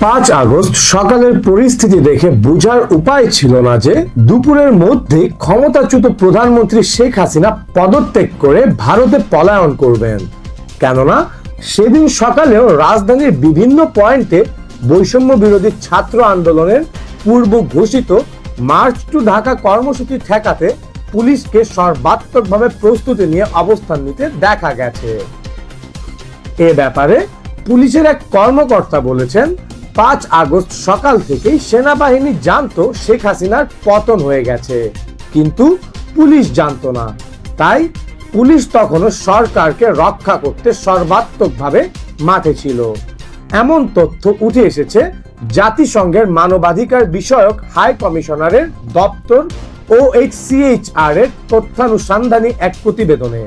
পাঁচ আগস্ট সকালের পরিস্থিতি দেখে বোঝার উপায় ছিল না যে দুপুরের মধ্যে ক্ষমতাচ্যুত প্রধানমন্ত্রী শেখ হাসিনা পদত্যাগ করে ভারতে পলায়ন করবেন। কেননা, সেদিন সকালেও রাজধানীর বিভিন্ন পয়েন্টে বৈষম্য বিরোধী ছাত্র আন্দোলনের পূর্ব ঘোষিত মার্চ টু ঢাকা কর্মসূচি ঠেকাতে পুলিশকে সর্বাত্মকভাবে প্রস্তুতি নিয়ে অবস্থান নিতে দেখা গেছে। এ ব্যাপারে পুলিশের এক কর্মকর্তা বলেছেন পাঁচ আগস্ট সকাল থেকেই সেনাবাহিনী জানতো শেখ হাসিনার পতন হয়ে গেছে। কিন্তু পুলিশ জানতো না। তাই পুলিশ তখনও সরকারকে রক্ষা করতে সর্বাত্মকভাবে মাঠে ছিল। এমন তথ্য উঠে এসেছে জাতিসংঘের মানবাধিকার বিষয়ক হাই কমিশনারের দপ্তর ও এইচ এর তথ্যানুসন্ধানী এক প্রতিবেদনে।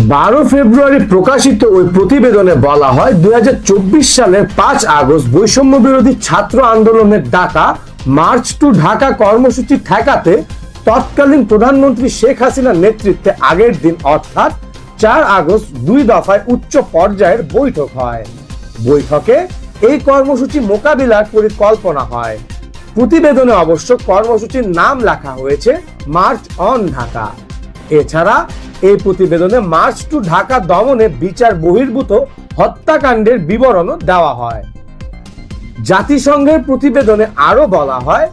বারো ফেব্রুয়ারি প্রকাশিত ওই প্রতিবেদনে বলা হয় দুই সালের পাঁচ আগস্ট বৈষম্য বিরোধী ছাত্র আন্দোলনের ডাকা মার্চ টু ঢাকা কর্মসূচি ঠেকাতে তৎকালীন প্রধানমন্ত্রী শেখ হাসিনার নেতৃত্বে আগের দিন অর্থাৎ চার আগস্ট দুই দফায় উচ্চ পর্যায়ের বৈঠক হয়। বৈঠকে এই কর্মসূচি মোকাবিলার পরিকল্পনা হয়। প্রতিবেদনে অবশ্য কর্মসূচির নাম লেখা হয়েছে, মার্চ অন ঢাকা। এছাড়া এই প্রতিবেদনে মার্চ টু ঢাকা দমনে বিচার বহির্ভূত হত্যাকাণ্ডের বিবরণও দেওয়া হয়। জাতিসংঘের প্রতিবেদনে আরও বলা হয়,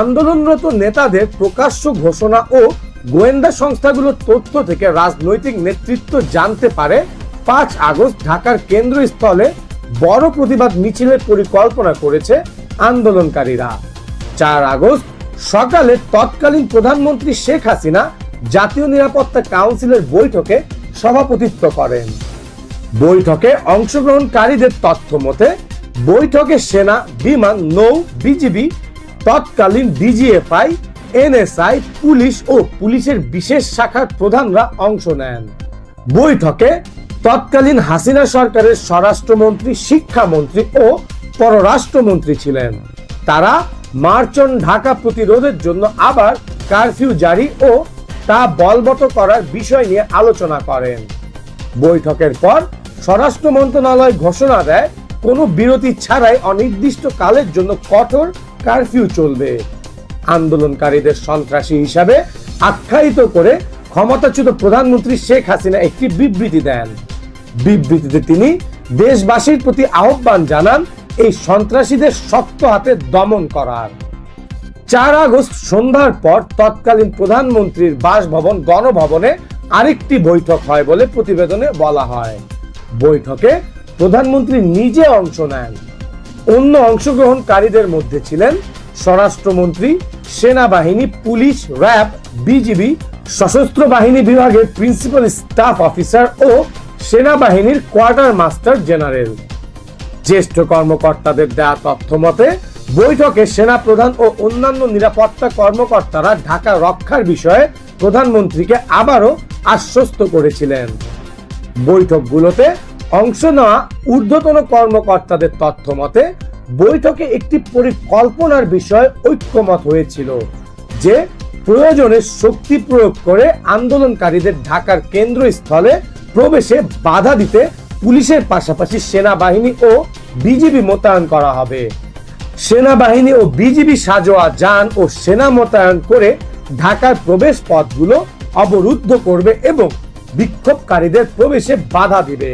আন্দোলনরত নেতাদের প্রকাশ্য ঘোষণা ও গোয়েন্দা সংস্থাগুলোর তথ্য থেকে রাজনৈতিক নেতৃত্ব জানতে পারে পাঁচ আগস্ট ঢাকার কেন্দ্রস্থলে বড় প্রতিবাদ মিছিলের পরিকল্পনা করেছে আন্দোলনকারীরা। চার আগস্ট সকালে তৎকালীন প্রধানমন্ত্রী শেখ হাসিনা জাতীয় নিরাপত্তা কাউন্সিলের বৈঠকে সভাপতিত্ব করেন। বৈঠকে অংশগ্রহণকারীদের তথ্য মতে, বৈঠকে সেনা, বিমান, নৌ, বিজিবি, তৎকালীন ডিজিএফআই, এনএসআই, পুলিশ ও পুলিশের বিশেষ শাখার প্রধানরা অংশ নেন। বৈঠকে তৎকালীন হাসিনা সরকারের স্বরাষ্ট্রমন্ত্রী, শিক্ষামন্ত্রী ও পররাষ্ট্রমন্ত্রী ছিলেন। তারা মার্চন ঢাকা প্রতিরোধের জন্য আবার কারফিউ জারি ও তা বলবৎ করার বিষয় নিয়ে আলোচনা করেন। বৈঠকের পর স্বরাষ্ট্র মন্ত্রণালয় ঘোষণা দেয়, কোনো বিরতি ছাড়াই অনির্দিষ্ট কালের জন্য কঠোর কারফিউ চলবে। আন্দোলনকারীদের সন্ত্রাসী হিসাবে আখ্যায়িত করে ক্ষমতাচ্যুত প্রধানমন্ত্রী শেখ হাসিনা একটি বিবৃতি দেন। বিবৃতিতে তিনি দেশবাসীর প্রতি আহ্বান জানান, এই সন্ত্রাসীদের শক্ত হাতে দমন করার। চার আগস্ট সন্ধ্যার পর তৎকালীন প্রধানমন্ত্রীর বাসভবন, গণভবনে আরেকটি বৈঠক হয় বলে প্রতিবেদনে বলা হয়। বৈঠকে প্রধানমন্ত্রী নিজে অংশ নেন। অন্য অংশগ্রহণকারীদের মধ্যে ছিলেন স্বরাষ্ট্রমন্ত্রী, সেনাবাহিনী, পুলিশ, র্যাব, বিজিবি, সশস্ত্র বাহিনী বিভাগের প্রিন্সিপাল স্টাফ অফিসার ও সেনাবাহিনীর কোয়ার্টার মাস্টার জেনারেল। জ্যেষ্ঠ কর্মকর্তাদের দেয়া তথ্য মতে বৈঠকে সেনা প্রধান ও অন্যান্য নিরাপত্তা কর্মকর্তারা ঢাকা রক্ষার বিষয়ে প্রধানমন্ত্রীকে আবারও আশ্বস্ত করেছিলেন। বৈঠকগুলোতে অংশ নেওয়া ঊর্ধ্বতন কর্মকর্তাদের তথ্য মতে, বৈঠকে একটি পরিকল্পনার বিষয়ে ঐক্যমত হয়েছিল, যে প্রয়োজনে শক্তি প্রয়োগ করে আন্দোলনকারীদের ঢাকার কেন্দ্রস্থলে প্রবেশে বাধা দিতে পুলিশের পাশাপাশি সেনাবাহিনী ও বিজিবি মোতায়েন করা হবে। সেনাবাহিনী ও বিজিবি সাজোয়া, যান ও সেনা মোতায়েন করে ঢাকার প্রবেশ পথগুলো অবরুদ্ধ করবে এবং বিক্ষোভকারীদের প্রবেশে বাধা দিবে।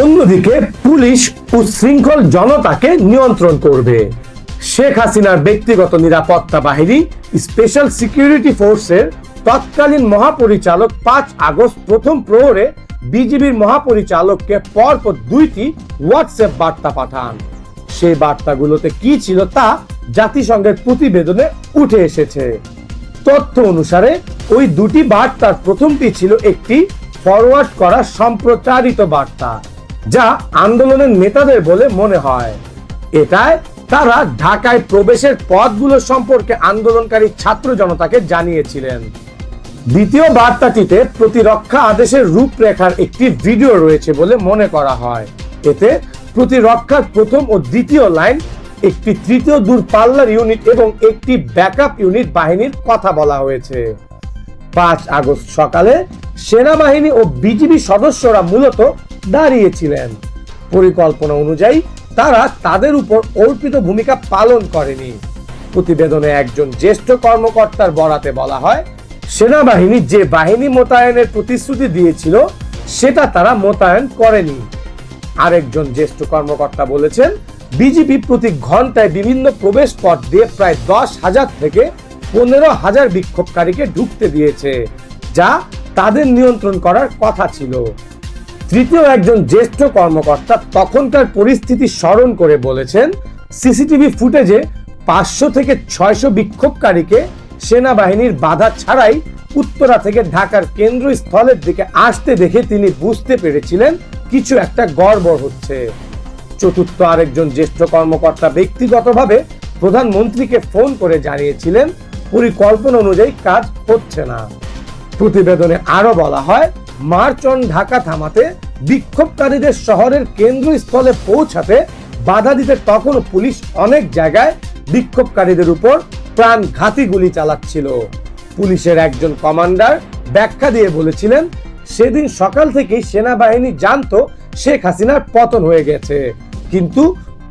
অন্যদিকে পুলিশ উচ্ছৃঙ্খল জনতাকে নিয়ন্ত্রণ করবে। শেখ হাসিনার ব্যক্তিগত নিরাপত্তা বাহিনী, স্পেশাল সিকিউরিটি ফোর্সের তৎকালীন মহাপরিচালক পাঁচ আগস্ট প্রথম প্রহরে বিজিবির মহাপরিচালককে পরপর দুইটি হোয়াটসঅ্যাপ বার্তা পাঠান। সেই বার্তাগুলোতে কি ছিল তা জাতিসংঘের প্রতিবেদনে উঠে এসেছে। তথ্য অনুসারে, ওই দুটি বার্তার প্রথমটি ছিল একটি ফরওয়ার্ড করা সম্প্রচারিত বার্তা, যা আন্দোলনের নেতাদের বলে মনে হয়। এটায় তারা ঢাকায় প্রবেশের পথগুলো সম্পর্কে আন্দোলনকারী ছাত্র জনতাকে জানিয়েছিলেন। দ্বিতীয় বার্তাটিতে প্রতিরক্ষা আদেশের রূপরেখার একটি ভিডিও রয়েছে বলে মনে করা হয়। এতে প্রতিরক্ষার প্রথম ও দ্বিতীয় লাইন, একটি তৃতীয় দূরপাল্লার ইউনিট এবং একটি ব্যাকআপ ইউনিট বাহিনীর কথা বলা হয়েছে। পাঁচ আগস্ট সকালে সেনাবাহিনী ও বিজিবি সদস্যরা মূলত দাঁড়িয়েছিলেন। পরিকল্পনা অনুযায়ী তারা তাদের উপর অর্পিত ভূমিকা পালন করেনি। প্রতিবেদনে একজন জ্যেষ্ঠ কর্মকর্তার বরাতে বলা হয়, সেনাবাহিনী যে বাহিনী মোতায়েনের প্রতিশ্রুতি দিয়েছিল, সেটা তারা মোতায়েন করেনি। আরেকজন জ্যেষ্ঠ কর্মকর্তা বলেছেন, বিজেপি প্রতি ঘন্টায় বিভিন্ন প্রবেশ পথ দিয়ে প্রায় দশ হাজার থেকে পনেরো হাজার বিক্ষোভকারীকে ঢুকতে দিয়েছে, যা তাদের নিয়ন্ত্রণ করার কথা ছিল। তৃতীয় একজন জ্যেষ্ঠ কর্মকর্তা তখনকার পরিস্থিতি স্মরণ করে বলেছেন, সিসিটিভি ফুটেজে পাঁচশো থেকে ছয়শো বিক্ষোভকারীকে সেনাবাহিনীর বাধা ছাড়াই উত্তরা থেকে ঢাকার কেন্দ্রস্থলের দিকে আসতে দেখে তিনি বুঝতে পেরেছিলেন কিছু একটা গড়বড় হচ্ছে। চতুর্থ আরেকজন জ্যেষ্ঠ কর্মকর্তা ব্যক্তিগতভাবে প্রধানমন্ত্রীকে ফোন করে জানিয়েছিলেন, পরিকল্পনা অনুযায়ী কাজ হচ্ছে না। প্রতিবেদনে আরও বলা হয়, মার্চ অন ঢাকা থামাতে বিক্ষোভকারীদের শহরের কেন্দ্রস্থলে পৌঁছাতে বাধা দিতে তখনও পুলিশ অনেক জায়গায় বিক্ষোভকারীদের উপর প্রাণঘাতী গুলি চালাচ্ছিল। পুলিশের একজন কমান্ডার ব্যাখ্যা দিয়ে বলেছিলেন সেদিন সকাল থেকেই সেনাবাহিনী জানতো শেখ হাসিনার পতন হয়ে গেছে। কিন্তু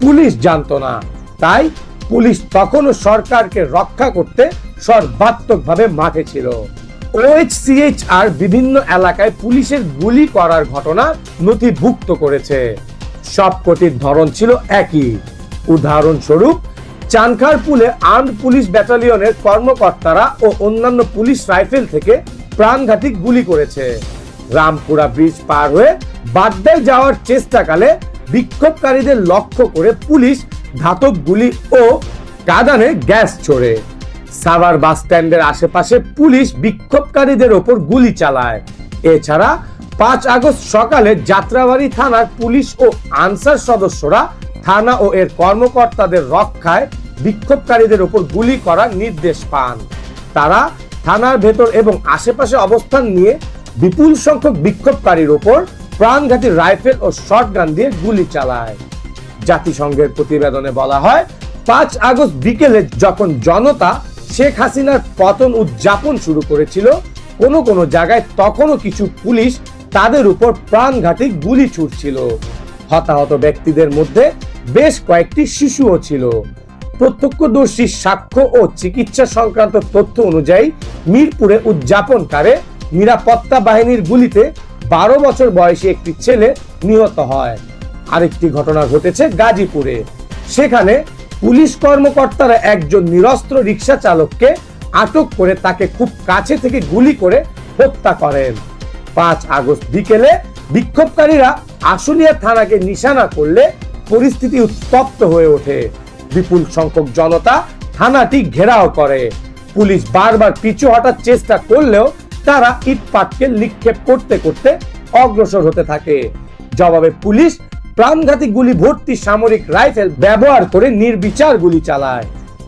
পুলিশ জানতো না। তাই পুলিশ তখনও সরকারকে রক্ষা করতে সর্বাত্মকভাবে মাঠে ছিল। ওএইচসিএইচআর বিভিন্ন এলাকায় পুলিশের গুলি করার ঘটনা নথিভুক্ত করেছে। সবকটির ধরন ছিল একই। উদাহরণস্বরূপ, চানখারপুলে আর্মড পুলিশ ব্যাটালিয়নের কর্মকর্তারা ও অন্যান্য পুলিশ রাইফেল থেকে প্রাণঘাতী গুলি করেছে। রামপুরা ব্রিজ পার হয়ে বাড্ডায় যাওয়ার চেষ্টাকালে বিক্ষোভকারীদের লক্ষ্য করে পুলিশ ধাতব গুলি ও কাদানে গ্যাস ছোড়ে। সাভার বাস স্ট্যান্ডের আশেপাশে পুলিশ বিক্ষোভকারীদের ওপর গুলি চালায়। এছাড়া পাঁচ আগস্ট সকালে যাত্রাবাড়ি থানার পুলিশ ও আনসার সদস্যরা থানা ও এর কর্মকর্তাদের রক্ষায় বিক্ষোভকারীদের ওপর গুলি করার নির্দেশ পান। তারা থানার ভেতর এবং আশেপাশে অবস্থান নিয়ে বিপুল সংখ্যক বিক্ষোভকারীর ওপর প্রাণঘাতী রাইফেল ও শটগান দিয়ে গুলি চালায়। জাতিসংঘের প্রতিবেদনে বলা হয়, পাঁচ আগস্ট বিকেলে যখন জনতা শেখ হাসিনার পতন উদযাপন শুরু করেছিল, কোনো কোনো জায়গায় তখনও কিছু পুলিশ তাদের উপর প্রাণঘাতী গুলি ছুটছিল হতাহত ব্যক্তিদের মধ্যে বেশ কয়েকটি শিশুও ছিল। প্রত্যক্ষদর্শী সাক্ষ্য ও চিকিৎসা সংক্রান্ত তথ্য অনুযায়ী মিরপুরে উদযাপনকারে নিরাপত্তা বাহিনীর গুলিতে বারো বছর বয়সী একটি ছেলে নিহত হয়। আরেকটি ঘটনা ঘটেছে গাজীপুরে। সেখানে পুলিশ কর্মকর্তারা একজন নিরস্ত্র রিক্সা চালককে আটক করে তাকে খুব কাছে থেকে গুলি করে হত্যা করেন। পাঁচ আগস্ট বিকেলে বিক্ষোভকারীরা আশুলিয়া থানাকে নিশানা করলে পরিস্থিতি উত্তপ্ত হয়ে ওঠে। বিপুল সংখ্যক জনতা থানাটি ঘেরাও করে। পুলিশ বারবার পিছু হটার চেষ্টা করলেও তারা ইট পাটকে নিক্ষেপ করতে করতে অগ্রসর হতে থাকে। জবাবে পুলিশ প্রাণঘাতী গুলি ভর্তি সামরিক রাইফেল ব্যবহার করে নির্বিচার গুলি চালায়।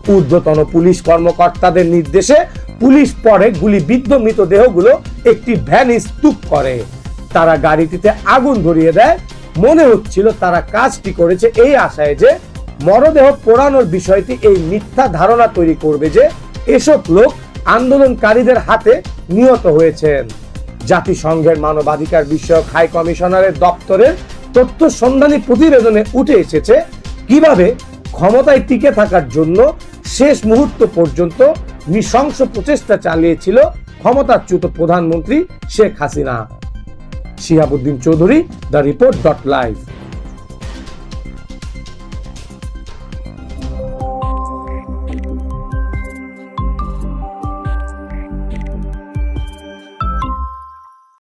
ঊর্ধ্বতন পুলিশ কর্মকর্তাদের নির্দেশে পুলিশ পরে গুলিবিদ্ধ মৃতদেহগুলো একটি ভ্যানে স্তূপ করে। তারা গাড়িটিতে আগুন ধরিয়ে দেয়। মনে হচ্ছিল তারা কাজটি করেছে এই আশায় যে মরদেহ পোড়ানোর বিষয়টি এই মিথ্যা ধারণা তৈরি করবে যে এসব লোক আন্দোলনকারীদের হাতে নিহত হয়েছেন। জাতিসংঘের মানবাধিকার বিষয়ক হাই কমিশনারের দপ্তরের তথ্য সন্ধানী প্রতিবেদনে উঠে এসেছে কীভাবে ক্ষমতায় টিকে থাকার জন্য শেষ মুহূর্ত পর্যন্ত নৃশংস প্রচেষ্টা চালিয়েছিল ক্ষমতাচ্যুত প্রধানমন্ত্রী Sheikh Hasina. Shihabuddin Chowdhury, the report dot live.